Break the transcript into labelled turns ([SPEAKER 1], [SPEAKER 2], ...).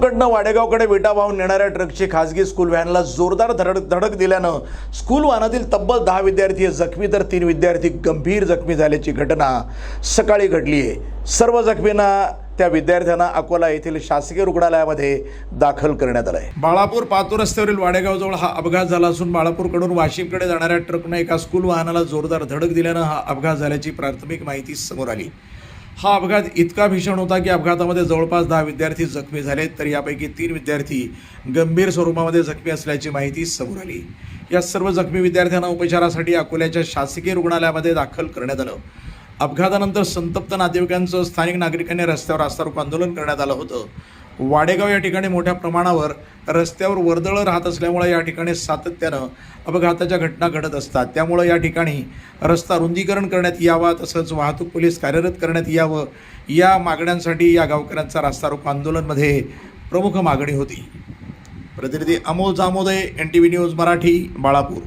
[SPEAKER 1] बाळापूरकडनं वाडेगावकडे विटा वाहून नेणाऱ्या ट्रकची खासगी स्कूल व्हॅनला जोरदार धडक धडक दिल्यानं स्कूल वाहनातील तब्बल दहा विद्यार्थी जखमी तर तीन विद्यार्थी गंभीर जखमी झाल्याची घटना सकाळी घडली आहे. सर्व जखमींना त्या विद्यार्थ्यांना अकोला येथील शासकीय रुग्णालयामध्ये दाखल करण्यात आलं आहे बाळापूर पातूर रस्त्यावरील वाडेगावजवळ हा अपघात झाला असून बाळापूरकडून वाशिमकडे जाणाऱ्या ट्रकनं एका स्कूल वाहनाला जोरदार धडक दिल्यानं हा अपघात झाल्याची प्राथमिक माहिती समोर आली. हा अपघात इतका भीषण होता की अपघातामध्ये जवळपास दहा विद्यार्थी जखमी झाले तर यापैकी तीन विद्यार्थी गंभीर स्वरूपामध्ये जखमी असल्याची माहिती समोर आली. या सर्व जखमी विद्यार्थ्यांना उपचारासाठी अकोल्याच्या शासकीय रुग्णालयामध्ये दाखल करण्यात आलं. अपघातानंतर संतप्त नातेवाईकांचं स्थानिक नागरिकांनी रस्त्यावर रास्तारोको आंदोलन करण्यात आलं होतं. वाडेगाव या ठिकाणी मोठ्या प्रमाणावर रस्त्यावर वर्दळ राहत असल्यामुळे या ठिकाणी सातत्यानं अपघाताच्या घटना घडत असतात. त्यामुळं या ठिकाणी रस्ता रुंदीकरण करण्यात यावा तसंच वाहतूक पोलीस कार्यरत करण्यात यावं या मागण्यांसाठी या गावकऱ्यांचा रास्ता रोको आंदोलनमध्ये प्रमुख मागणी होती. प्रतिनिधी Amol जामोदय N T V news Marathi Balapur.